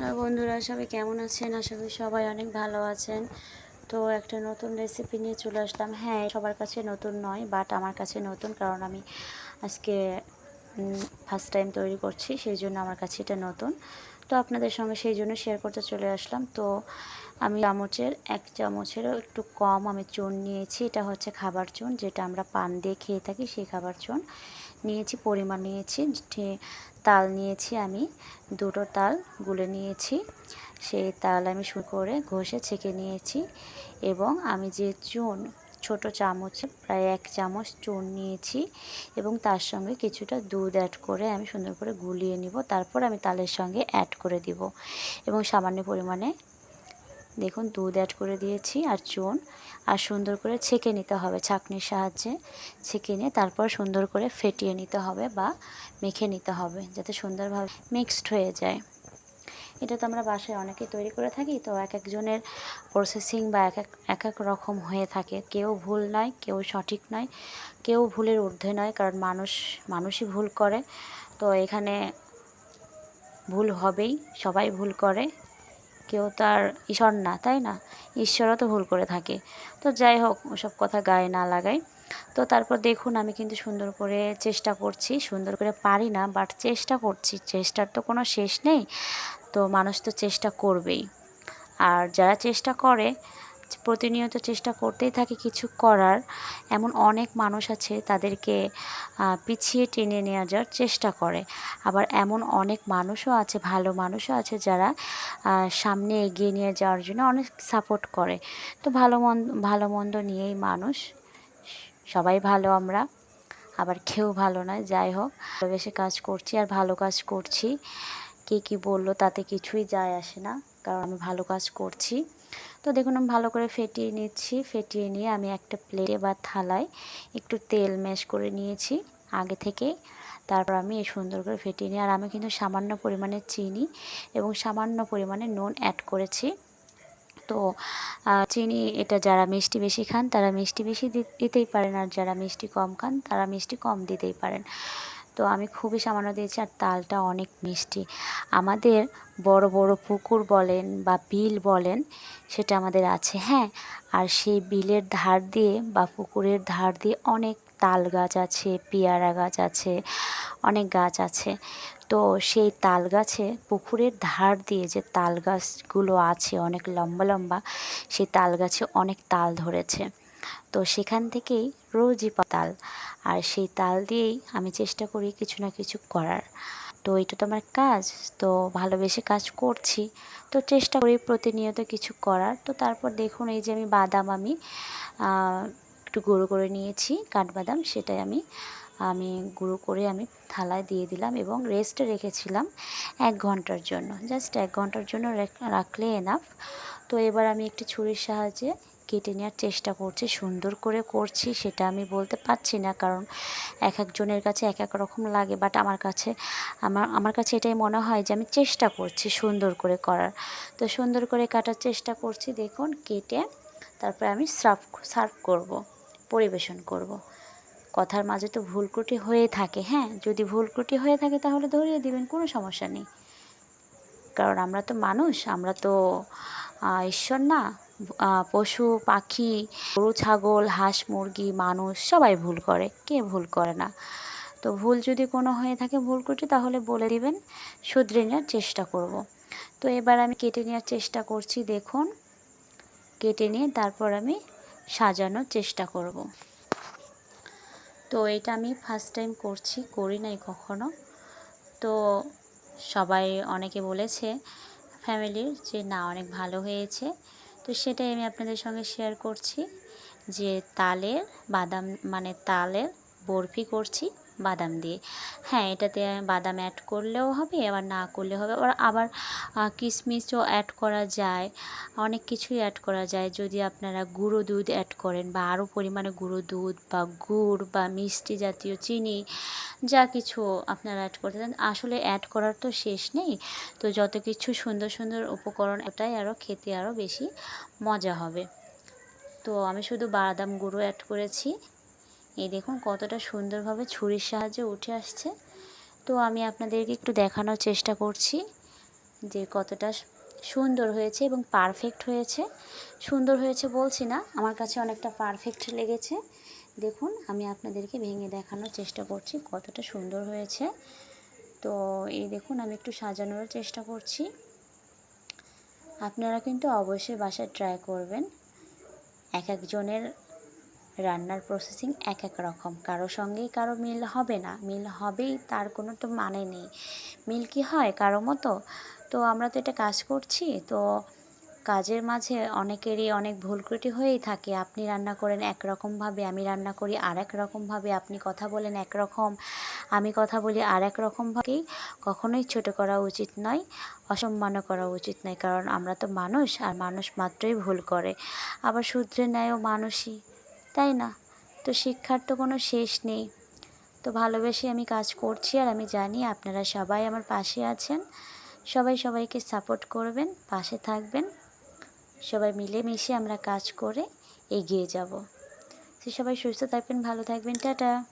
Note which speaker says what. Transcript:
Speaker 1: Hello বন্ধুরা, সবাই কেমন আছেন? আশা করি সবাই অনেক ভালো আছেন। তো একটা নতুন রেসিপি নিয়ে চলে আসলাম। হ্যাঁ সবার কাছে নতুন নয় বাট আমার কাছে নতুন কারণ আমি আজকে ফার্স্ট টাইম তৈরি করছি, সেই জন্য আমার কাছে এটা নতুন। তো আপনাদের সঙ্গে সেই জন্য শেয়ার করতে চলে আসলাম। তো আমি চামচের এক চামচেরও একটু কম আমি চুন নিয়েছি। এটা হচ্ছে খাবার চুন, যেটা আমরা পান দিয়ে খেয়ে থাকি সেই খাবার চুন। নিয়েছি, পরিমাণ নিয়েছি তাল নিয়েছি আমি, দুটো তাল গুলে নিয়েছি। সেই তাল আমি শুরু করে ঘষে ছেঁকে নিয়েছি এবং আমি যে চুন, ছোট চামচে প্রায় এক চামচ চুন নিয়েছি এবং তার সঙ্গে কিছুটা দুধ অ্যাড করে আমি সুন্দর করে গুলিয়ে নিব। তারপর আমি তালের সঙ্গে অ্যাড করে দিব এবং সামান্য পরিমাণে দেখুন, দুধ অ্যাড করে দিয়েছি আর চুন। আর সুন্দর করে ছেঁকে নিতে হবে ছাঁকনির সাহায্যে। ছেঁকে নিয়ে তারপর সুন্দর করে ফেটিয়ে নিতে হবে বা মেখে নিতে হবে যাতে সুন্দরভাবে মিক্সড হয়ে যায়। এটা তো আমরা বাসায় অনেকেই তৈরি করে থাকি, তো এক একজনের প্রসেসিং বা এক এক এক এক রকম হয়ে থাকে। কেউ ভুল নয়, কেউ সঠিক নয়, কেউ ভুলের ঊর্ধ্বে নয়, কারণ মানুষ, মানুষই ভুল করে। তো এখানে ভুল হবেই, সবাই ভুল করে। কেউ তার ঈশ্বর না, তাই না? ঈশ্বরও তো ভুল করে থাকে। তো যাই হোক, ওসব কথা গায়ে না লাগাই। তো তারপর দেখুন, আমি কিন্তু সুন্দর করে চেষ্টা করছি, সুন্দর করে পারি না বাট চেষ্টা করছি। চেষ্টার তো কোনো শেষ নেই। তো মানুষ তো চেষ্টা করবেই। আর যারা চেষ্টা করে প্রতিনিয়ত চেষ্টা করতেই থাকে কিছু করার। এমন অনেক মানুষ আছে তাদেরকে পিছিয়ে টেনে নেওয়া যাওয়ার চেষ্টা করে। আবার এমন অনেক মানুষও আছে, ভালো মানুষও আছে যারা সামনে এগিয়ে নিয়ে যাওয়ার জন্য অনেক সাপোর্ট করে। তো ভালো মন্দ ভালো মন্দ নিয়েই মানুষ। সবাই ভালো আমরা, আবার খেয়েও ভালো নয়, যাই হোক। ভালোবেসে কাজ করছি আর ভালো কাজ করছি। কে কী বলল তাতে কিছুই যায় আসে না, কারণ আমি ভালো কাজ করছি। তো দেখুন, আমি ভালো করে ফেটিয়ে নিচ্ছি। ফেটিয়ে নিয়ে আমি একটা প্লেটে বা থালায় একটু তেল ম্যাশ করে নিয়েছি আগে থেকে তারপর আমি এই সুন্দর করে ফেটিয়ে নিই। আর আমি কিন্তু সামান্য পরিমাণে চিনি এবং সামান্য পরিমাণে নুন অ্যাড করেছি। তো চিনি এটা যারা মিষ্টি বেশি খান, তারা মিষ্টি বেশি দিতেই পারেন। আর যারা মিষ্টি কম খান, তারা মিষ্টি কম দিতেই পারেন। তো আমি খুবই সামান্য দিয়েছি আর তালটা অনেক মিষ্টি। আমাদের বড় বড় পুকুর বলেন বা বিল বলেন, সেটা আমাদের আছে হ্যাঁ? আর সেই বিলের ধার দিয়ে বা পুকুরের ধার দিয়ে অনেক তাল গাছ আছে, পেয়ারা গাছ আছে, অনেক গাছ আছে। তো সেই তাল গাছে পুকুরের ধার দিয়ে যে তাল গাছগুলো আছে অনেক লম্বা লম্বা, সেই তাল গাছে অনেক তাল ধরেছে। তো সেখান থেকেই রোজই তাল। আর সেই তাল দিয়েই আমি চেষ্টা করি কিছু না কিছু করার। তো এটা তো আমার কাজ, তো ভালোবেসে কাজ করছি। তো চেষ্টা করি প্রতিনিয়ত কিছু করার। তো তারপর দেখুন, এই যে আমি বাদাম আমি একটু গুঁড়ো করে নিয়েছি, কাঠবাদাম, সেটাই আমি আমি গুঁড়ো করে আমি থালায় দিয়ে দিলাম এবং রেস্টে রেখেছিলাম এক ঘণ্টার জন্য। জাস্ট এক ঘণ্টার জন্য রাখলে এনাফ তো এবার আমি একটি ছুরির সাহায্যে কেটে নেওয়ার চেষ্টা করছি, সুন্দর করে করছি সেটা আমি বলতে পারছি না, কারণ এক একজনের কাছে এক এক রকম লাগে। বাট আমার কাছে, আমার আমার কাছে এটাই মনে হয় যে আমি চেষ্টা করছি সুন্দর করে করার। তো সুন্দর করে কাটার চেষ্টা করছি, দেখুন কেটে তারপরে আমি সার্ভ সার্ভ করব, পরিবেশন করব। কথার মাঝে তো ভুল ত্রুটি হয়ে থাকে হ্যাঁ? যদি ভুল ত্রুটি হয়ে থাকে তাহলে ধরিয়ে দিবেন, কোনো সমস্যা নেই। কারণ আমরা তো মানুষ, আমরা তো ঈশ্বর না। পশু, পাখি, গরু, ছাগল, হাঁস, মুরগি, মানুষ, সবাই ভুল করে। কে ভুল করে না? তো ভুল যদি কোনো হয়ে থাকে ভুল ত্রুটি, তাহলে বলে দিবেন, শুধরে নেওয়ার চেষ্টা করব। তো এবার আমি কেটে নেওয়ার চেষ্টা করছি, দেখুন। কেটে নিয়ে তারপর আমি সাজানোর চেষ্টা করব। তো এটা আমি ফার্স্ট টাইম করছি, করি নাই কখনো। তো সবাই অনেকে বলেছে ফ্যামিলির যে না, অনেক ভালো হয়েছে। তো সেটাই আমি আপনাদের সঙ্গে শেয়ার করছি যে তালের বাদাম মানে তালের বরফি করছি। বাদাম দিয়ে। হ্যাঁ এটাতে বাদাম অ্যাড করলেও হবে, আবার না করলেও হবে। আবার কিশমিশও অ্যাড করা যায়। অনেক কিছুই অ্যাড করা যায়। যদি আপনারা গুঁড়ো দুধ অ্যাড করেন বা আরও পরিমাণে গুঁড়ো দুধ বা গুড় বা মিষ্টি জাতীয় চিনি, যা কিছু আপনারা অ্যাড করতে চান, আসলে অ্যাড করার তো শেষ নেই। তো যত কিছু সুন্দর সুন্দর উপকরণ, এটাই আরও খেতে আরও বেশি মজা হবে। তো আমি শুধু বাদাম গুঁড়ো অ্যাড করেছি। এই দেখুন কতটা সুন্দরভাবে ছুরির সাহায্যে উঠে আসছে। তো আমি আপনাদেরকে একটু দেখানোর চেষ্টা করছি যে কতটা সুন্দর হয়েছে এবং পারফেক্ট হয়েছে। সুন্দর হয়েছে বলছি না, আমার কাছে অনেকটা পারফেক্ট লেগেছে। দেখুন, আমি আপনাদেরকে ভেঙে দেখানোর চেষ্টা করছি কতটা সুন্দর হয়েছে। তো এই দেখুন, আমি একটু সাজানোর চেষ্টা করছি। আপনারা কিন্তু অবশ্যই বাসায় ট্রাই করবেন। এক একজনের রান্নার প্রসেসিং এক এক রকম। কারও সঙ্গেই কারও মিল হবে না। মিল হবেই, তার কোনো তো মানে নেই। মিল কি হয় কারও মতো? তো আমরা তো এটা কাজ করছি, তো কাজের মাঝে অনেকেরই অনেক ভুল ত্রুটি হয়েই থাকে। আপনি রান্না করেন একরকমভাবে, আমি রান্না করি আর এক রকমভাবে আপনি কথা বলেন একরকম, আমি কথা বলি আর এক রকমভাবেই কখনোই ছোট করা উচিত নয় অসম্মানও করা উচিত নয়। কারণ আমরা তো মানুষ, আর মানুষ মাত্রই ভুল করে। আবার সূত্রে ন্যায়ও মানুষই। তাই না? তো শিক্ষার তো কোনো শেষ নেই। তো ভালোবেসে আমি কাজ করছি আর আমি জানি আপনারা সবাই আমার পাশে আছেন। সবাই সবাইকে সাপোর্ট করবেন, পাশে থাকবেন। সবাই মিলেমিশে আমরা কাজ করে এগিয়ে যাব। তো সবাই সুস্থ থাকবেন, ভালো থাকবেন, টাটা।